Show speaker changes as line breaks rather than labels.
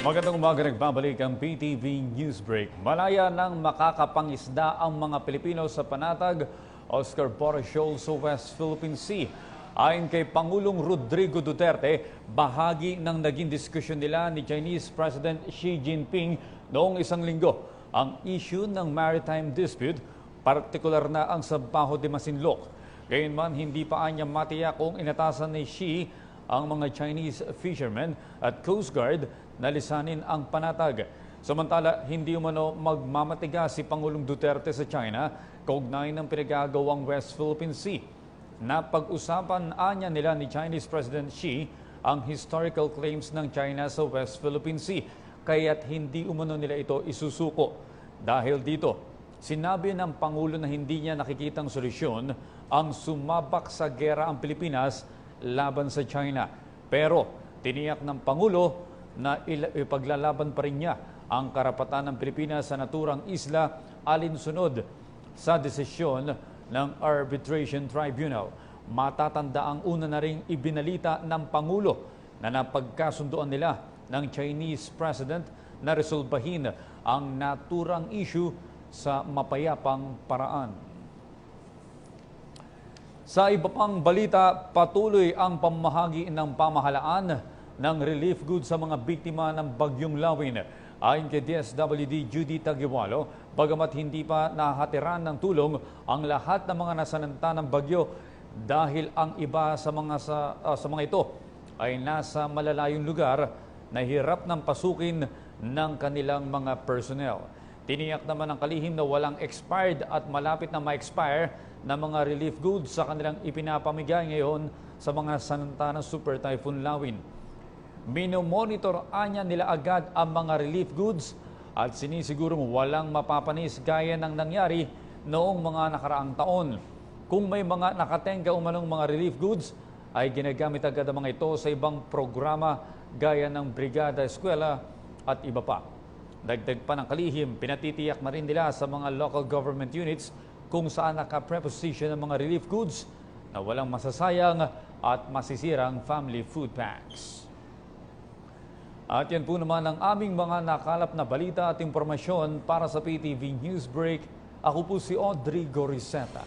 Magandang umaga nagbabalik ang PTV Newsbreak. Malaya ng makakapangisda ang mga Pilipino sa panatag Oscar Porras Shoal sa West Philippine Sea. Ayon kay Pangulong Rodrigo Duterte, bahagi ng naging diskusyon nila ni Chinese President Xi Jinping noong isang linggo ang issue ng maritime dispute, partikular na ang Sabaho de Masinloc. Gayunman, hindi pa anya matiyak kung inatasan ni Xi ang mga Chinese fishermen at Coast Guard na lisanin ang panatag. Samantala, hindi umano magmamatiga si Pangulong Duterte sa China kaugnay ng pinagagawang West Philippine Sea. Napag-usapan anya nila ni Chinese President Xi ang historical claims ng China sa West Philippine Sea, kaya't hindi umano nila ito isusuko. Dahil dito, sinabi ng Pangulo na hindi niya nakikitang solusyon ang sumabak sa gera ang Pilipinas laban sa China. Pero tiniyak ng Pangulo na ipaglalaban pa rin niya ang karapatan ng Pilipinas sa naturang isla alinsunod sa desisyon ng Arbitration Tribunal. Matatanda ang una na ring ibinalita ng Pangulo na napagkasunduan nila ng Chinese President na resolbahin ang naturang issue sa mapayapang paraan. Sa iba pang balita, patuloy ang pamahagi ng pamahalaan ng relief goods sa mga biktima ng Bagyong Lawin. Ayon kay DSWD Judy Tagiwalo, bagamat hindi pa nahatiran ng tulong ang lahat ng mga nasananta ng bagyo dahil ang iba sa mga sa, ah, sa mga ito ay nasa malalayong lugar na hirap ng pasukin ng kanilang mga personnel. Tiniyak naman ng kalihim na walang expired at malapit na ma-expire na mga relief goods sa kanilang ipinapamigay ngayon sa mga sananta ng Super Typhoon Lawin. Minomonitor anya nila agad ang mga relief goods at sinisigurong walang mapapanis gaya ng nangyari noong mga nakaraang taon. Kung may mga nakatenga umanong mga relief goods, ay ginagamit agad ang mga ito sa ibang programa gaya ng Brigada Eskwela at iba pa. Dagdag pa ng kalihim, pinatitiyak na rin nila sa mga local government units kung saan nakapreposition ang mga relief goods na walang masasayang at masisirang family food packs. At yan po naman ang aming mga nakalap na balita at impormasyon para sa PTV Newsbreak. Ako po si Audrey Goriseta.